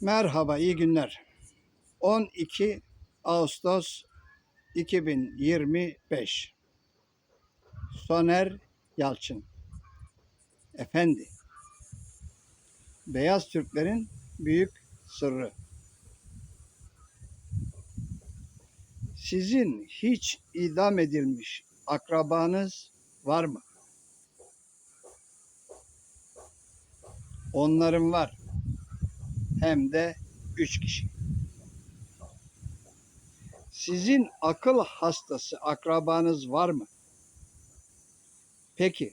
Merhaba, iyi günler. 12 Ağustos 2025. Soner Yalçın. Efendi. Beyaz Türklerin büyük sırrı. Sizin hiç idam edilmiş akrabanız var mı? Onların var. Hem de üç kişi. Sizin akıl hastası akrabanız var mı? Peki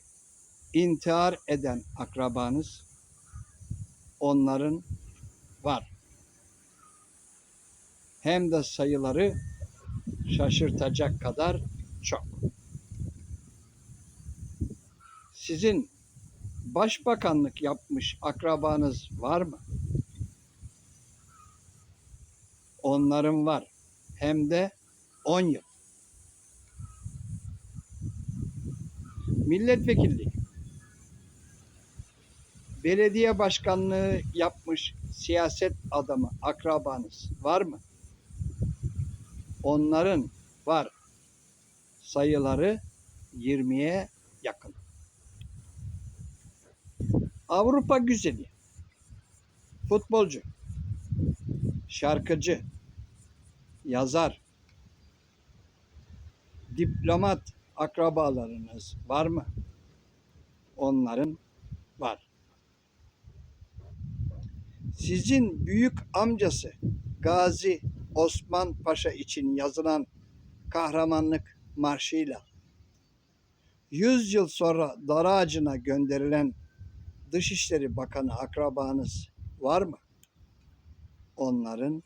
intihar eden akrabanız onların var. Hem de sayıları şaşırtacak kadar çok. Sizin başbakanlık yapmış akrabanız var mı? Onların var. Hem de 10 yıl. Milletvekilliği. Belediye başkanlığı yapmış siyaset adamı akrabanız var mı? Onların var. Sayıları 20'ye yakın. Avrupa güzeli. Futbolcu. Şarkıcı. Yazar. Diplomat akrabalarınız var mı? Onların var. Sizin büyük amcası Gazi Osman Paşa için yazılan kahramanlık marşıyla 100 yıl sonra dar ağacına gönderilen Dışişleri Bakanı akrabanız var mı? Onların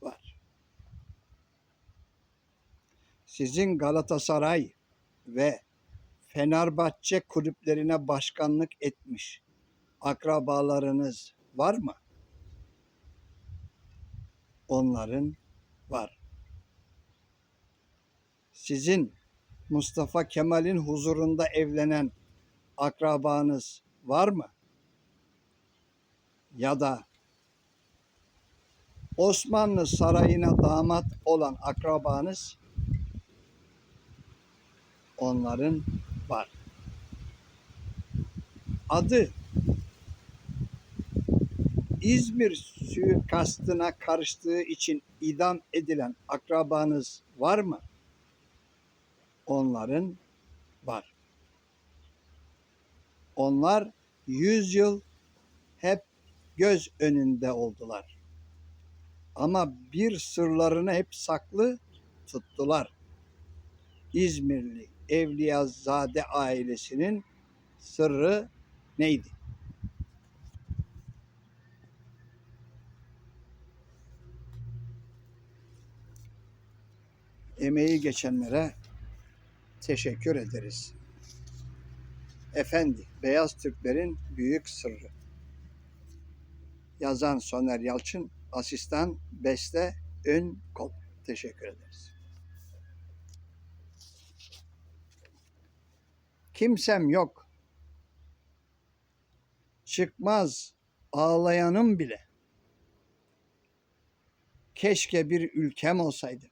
var. Sizin Galatasaray ve Fenerbahçe kulüplerine başkanlık etmiş akrabalarınız var mı? Onların var. Sizin Mustafa Kemal'in huzurunda evlenen akrabanız var mı? Ya da Osmanlı sarayına damat olan akrabanız onların var. Adı İzmir suikastına karıştığı için idam edilen akrabanız var mı? Onların var. Onlar yüz yıl hep göz önünde oldular. Ama bir sırlarını hep saklı tuttular. İzmirli Evliyazade ailesinin sırrı neydi? Emeği geçenlere teşekkür ederiz. Efendi, Beyaz Türklerin büyük sırrı. Yazan Soner Yalçın, asistan Beste Ön Kol. Teşekkür ederiz. Kimsem yok. Çıkmaz ağlayanım bile. Keşke bir ülkem olsaydı.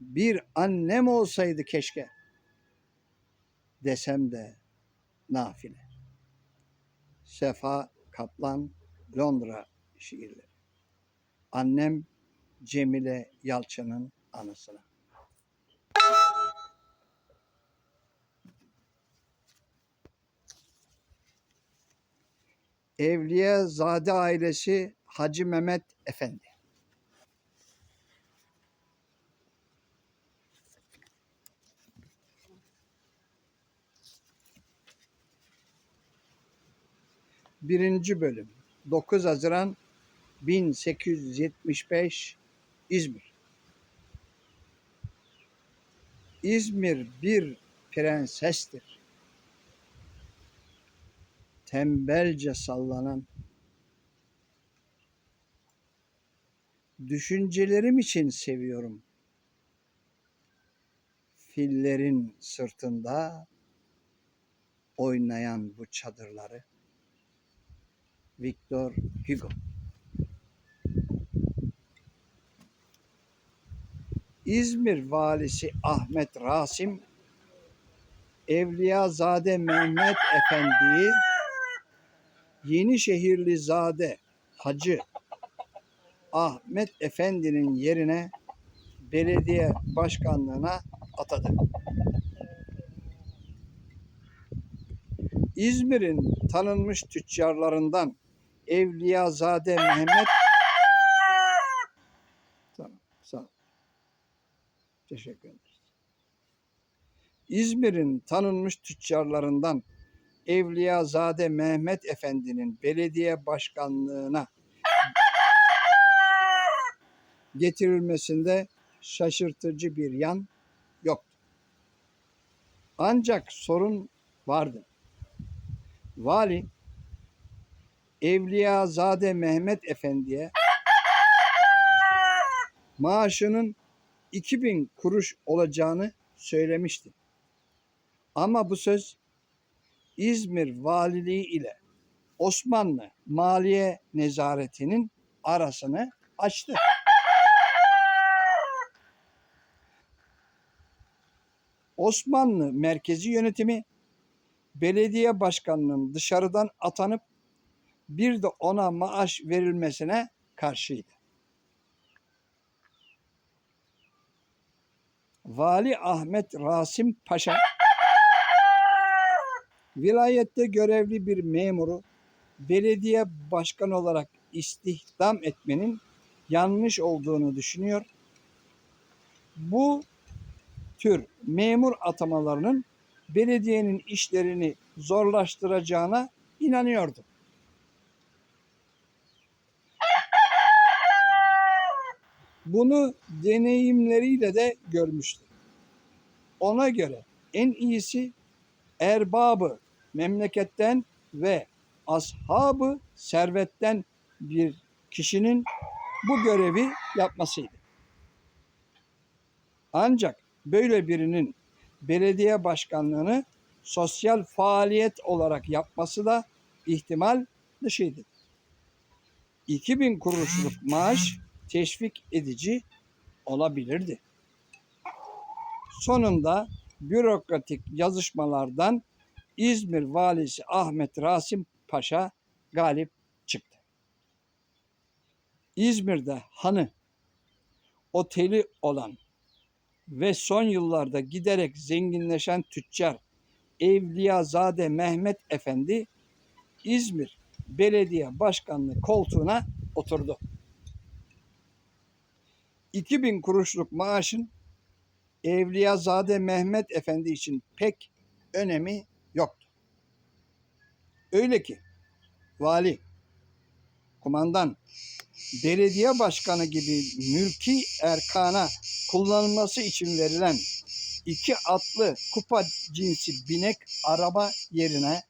Bir annem olsaydı keşke. Desem de nafile. Sefa Kaplan Londra şiirleri. Annem Cemile Yalçın'ın anısına. Evliya Zade ailesi Hacı Mehmet Efendi. Birinci bölüm 9 Haziran 1875 İzmir. İzmir bir prensestir. Tembelce sallanan düşüncelerim için seviyorum. Fillerin sırtında oynayan bu çadırları. Victor Hugo İzmir valisi Ahmet Rasim Evliyazade Mehmet Efendi'yi Yenişehirli Zade Hacı Ahmet Efendi'nin yerine belediye başkanlığına atadı. İzmir'in tanınmış tüccarlarından Evliyazade Mehmet Teşekkür ederiz. İzmir'in tanınmış tüccarlarından Evliyazade Mehmet Efendi'nin belediye başkanlığına getirilmesinde şaşırtıcı bir yan yoktu. Ancak sorun vardı. Vali Evliyazade Mehmet Efendi'ye maaşının 2000 kuruş olacağını söylemişti. Ama bu söz İzmir Valiliği ile Osmanlı Maliye Nezaretinin arasını açtı. Osmanlı merkezi yönetimi belediye başkanının dışarıdan atanıp bir de ona maaş verilmesine karşıydı. Vali Ahmet Rasim Paşa vilayette görevli bir memuru belediye başkanı olarak istihdam etmenin yanlış olduğunu düşünüyor. Bu tür memur atamalarının belediyenin işlerini zorlaştıracağına inanıyordu. Bunu deneyimleriyle de görmüştü. Ona göre en iyisi erbabı memleketten ve ashabı servetten bir kişinin bu görevi yapmasıydı. Ancak böyle birinin belediye başkanlığını sosyal faaliyet olarak yapması da ihtimal dışıydı. 2000 kuruşluk maaş teşvik edici olabilirdi. Sonunda bürokratik yazışmalardan İzmir valisi Ahmet Rasim Paşa galip çıktı. İzmir'de hanı oteli olan ve son yıllarda giderek zenginleşen tüccar Evliyazade Mehmet Efendi İzmir Belediye Başkanlığı koltuğuna oturdu. 2000 kuruşluk maaşın Evliyazade Mehmet Efendi için pek önemi yoktu. Öyle ki vali, kumandan, belediye başkanı gibi mülki erkana kullanılması için verilen iki atlı kupa cinsi binek araba yerine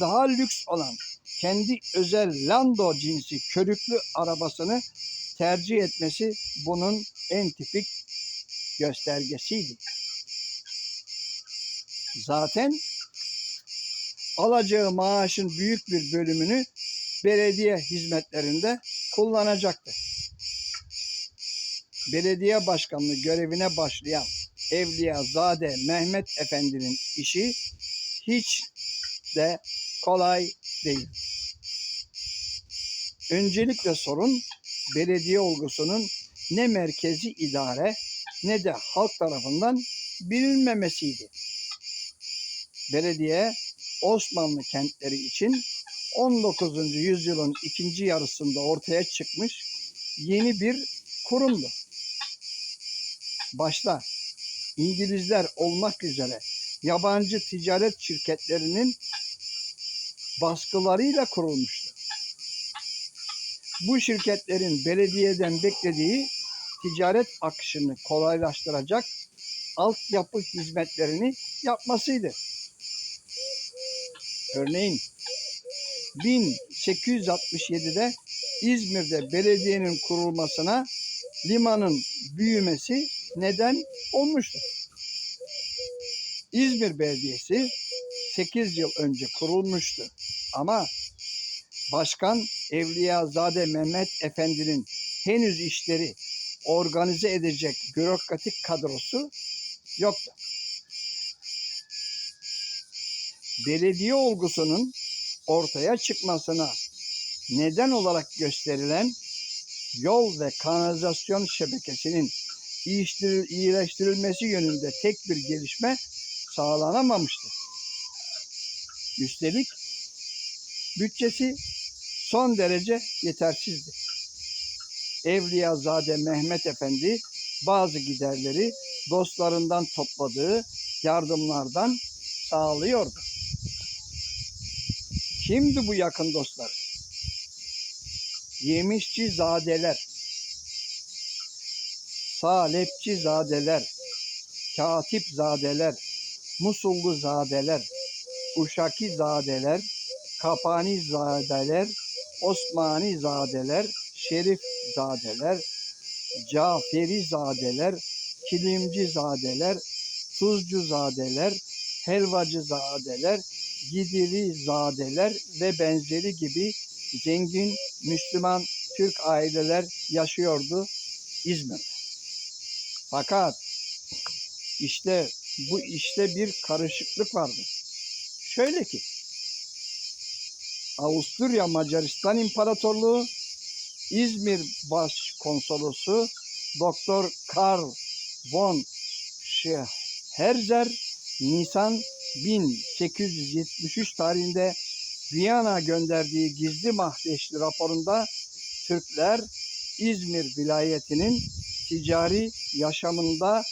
daha lüks olan kendi özel Lando cinsi körüklü arabasını tercih etmesi bunun en tipik göstergesiydi. Zaten alacağı maaşın büyük bir bölümünü belediye hizmetlerinde kullanacaktı. Belediye başkanlığı görevine başlayan Evliyazade Mehmet Efendi'nin işi hiç de kolay değil. Öncelikle sorun belediye olgusunun ne merkezi idare ne de halk tarafından bilinmemesiydi. Belediye Osmanlı kentleri için 19. yüzyılın ikinci yarısında ortaya çıkmış yeni bir kurumdu. Başta İngilizler olmak üzere yabancı ticaret şirketlerinin baskılarıyla kurulmuştu. Bu şirketlerin belediyeden beklediği ticaret akışını kolaylaştıracak altyapı hizmetlerini yapmasıydı. Örneğin 1867'de İzmir'de belediyenin kurulmasına limanın büyümesi neden olmuştur. İzmir Belediyesi 8 yıl önce kurulmuştu ama Başkan Evliyazade Mehmet Efendi'nin henüz işleri organize edecek bürokratik kadrosu yoktu. Belediye olgusunun ortaya çıkmasına neden olarak gösterilen yol ve kanalizasyon şebekesinin iyileştiril- iyileştirilmesi yönünde tek bir gelişme sağlanamamıştı. Üstelik bütçesi son derece yetersizdi. Evliyazade Mehmet Efendi bazı giderleri dostlarından topladığı yardımlardan sağlıyordu. Kimdi bu yakın dostları? Yemişçi zadeler, salepçi zadeler, katip zadeler, musullu zadeler, uşaki zadeler, kapani zadeler, Osmani zadeler, şerif zadeler, Caferi zadeler, kilimci zadeler, tuzcu zadeler, helvacı zadeler, gidiri zadeler ve benzeri gibi zengin Müslüman Türk aileler yaşıyordu İzmir'de. Fakat işte bu işte bir karışıklık vardı. Şöyle ki Avusturya Macaristan İmparatorluğu İzmir Başkonsolosu Doktor Karl von Herzer Nisan 1873 tarihinde Viyana gönderdiği gizli mahdeşli raporunda Türkler İzmir vilayetinin ticari yaşamında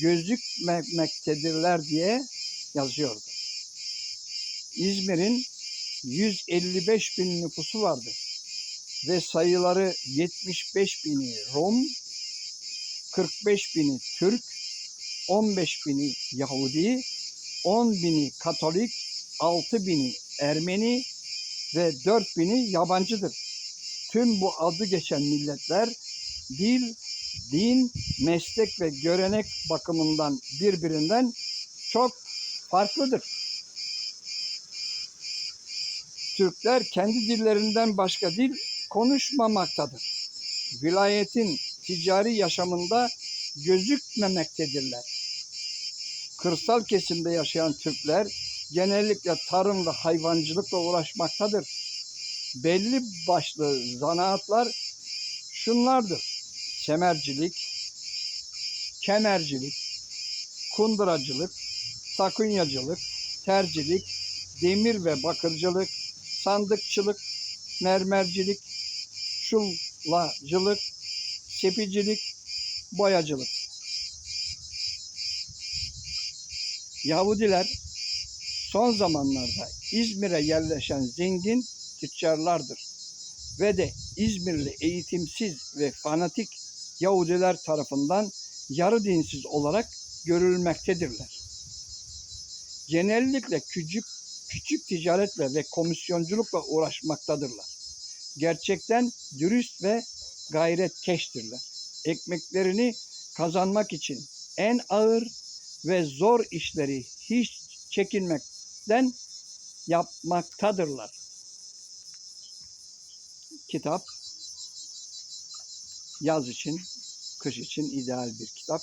gözükmemektedirler diye yazıyordu. İzmir'in 155 bin nüfusu vardı ve sayıları 75 bini Rum, 45 bini Türk, 15 bini Yahudi, 10 bini Katolik, 6 bini Ermeni ve 4 bini yabancıdır. Tüm bu adı geçen milletler dil, din, meslek ve görenek bakımından birbirinden çok farklıdır. Türkler kendi dillerinden başka dil konuşmamaktadır. Vilayetin ticari yaşamında gözükmemektedirler. Kırsal kesimde yaşayan Türkler genellikle tarım ve hayvancılıkla uğraşmaktadır. Belli başlı zanaatlar şunlardır. Semercilik, kemercilik, kunduracılık, takunyacılık, tercilik, demir ve bakırcılık, sandıkçılık, mermercilik, şullacılık, sepicilik, boyacılık. Yahudiler son zamanlarda İzmir'e yerleşen zengin tüccarlardır ve de İzmirli eğitimsiz ve fanatik Yahudiler tarafından yarı dinsiz olarak görülmektedirler. Genellikle küçük küçük ticaretle ve komisyonculukla uğraşmaktadırlar. Gerçekten dürüst ve gayretkeştirler. Ekmeklerini kazanmak için en ağır ve zor işleri hiç çekinmekten yapmaktadırlar. Kitap yaz için, kış için ideal bir kitap.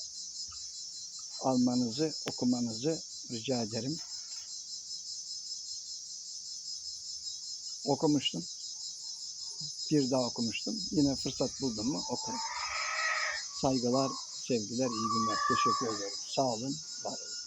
Almanızı, okumanızı rica ederim. Okumuştum. Bir daha okumuştum. Yine fırsat buldum mu okurum. Saygılar, sevgiler, iyi günler. Teşekkür ederim. Sağ olun, var olun.